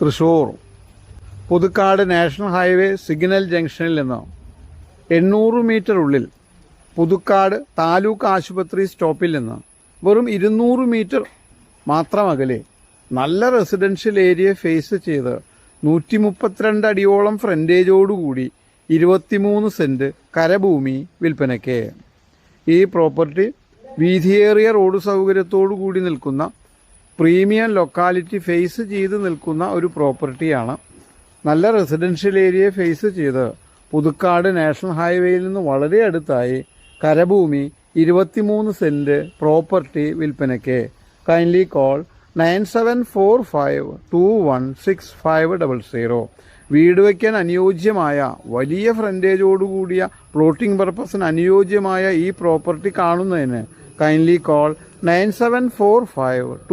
Thrissur Puthukkad national highway signal ജംഗ്ഷനിൽ നിന്ന് എണ്ണൂറ് മീറ്റർ ഉള്ളിൽ പുതുക്കാട് താലൂക്ക് ആശുപത്രി സ്റ്റോപ്പിൽ നിന്ന് വെറും ഇരുന്നൂറ് മീറ്റർ മാത്രം അകലെ നല്ല റെസിഡൻഷ്യൽ ഏരിയ ഫേസ് ചെയ്ത് നൂറ്റി മുപ്പത്തിരണ്ട് അടിയോളം ഫ്രണ്ടേജോടുകൂടി ഇരുപത്തിമൂന്ന് സെന്റ് കരഭൂമി വിൽപ്പനയ്ക്ക്. ഈ പ്രോപ്പർട്ടി വീതിയേറിയ റോഡ് സൗകര്യത്തോടു കൂടി നിൽക്കുന്ന പ്രീമിയം ലൊക്കാലിറ്റി ഫേസ് ചെയ്ത് നിൽക്കുന്ന ഒരു പ്രോപ്പർട്ടിയാണ് നല്ല റെസിഡൻഷ്യൽ ഏരിയ ഫേസ് ചെയ്ത് പുതുക്കാട് നാഷണൽ ഹൈവേയിൽ നിന്ന് വളരെ അടുത്തായി കരഭൂമി ഇരുപത്തിമൂന്ന് സെന്റ് പ്രോപ്പർട്ടി വിൽപ്പനയ്ക്ക്. Kindly call nine seven four five two one six five double zero വീട് വയ്ക്കാൻ അനുയോജ്യമായ വലിയ ഫ്രണ്ടേജോടുകൂടിയ പ്ലോട്ടിംഗ് പർപ്പസിന് അനുയോജ്യമായ ഈ പ്രോപ്പർട്ടി കാണുന്നതിന് kindly call 9745